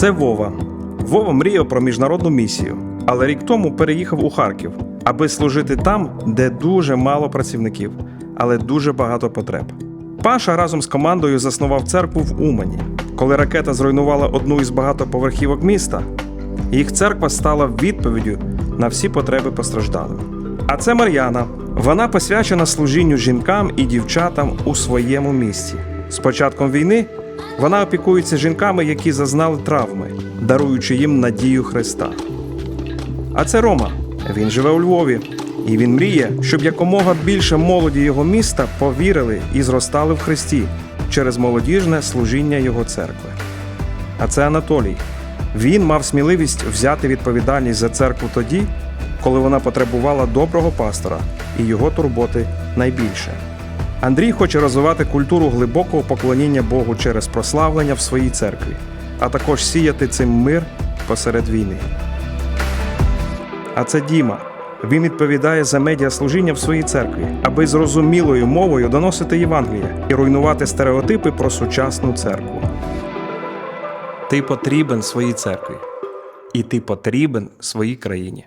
Це Вова. Вова мріяв про міжнародну місію, але рік тому переїхав у Харків, аби служити там, де дуже мало працівників, але дуже багато потреб. Паша разом з командою заснував церкву в Умані. Коли ракета зруйнувала одну із багатоповерхівок міста, їх церква стала відповіддю на всі потреби постраждалих. А це Мар'яна. Вона посвячена служінню жінкам і дівчатам у своєму місті. З початком війни вона опікується жінками, які зазнали травми, даруючи їм надію Христа. А це Рома. Він живе у Львові, і він мріє, щоб якомога більше молоді його міста повірили і зростали в Христі через молодіжне служіння його церкви. А це Анатолій. Він мав сміливість взяти відповідальність за церкву тоді, коли вона потребувала доброго пастора і його турботи найбільше. Андрій хоче розвивати культуру глибокого поклоніння Богу через прославлення в своїй церкві, а також сіяти цим мир посеред війни. А це Діма. Він відповідає за медіаслужіння в своїй церкві, аби зрозумілою мовою доносити Євангеліє і руйнувати стереотипи про сучасну церкву. Ти потрібен своїй церкві, і ти потрібен своїй країні.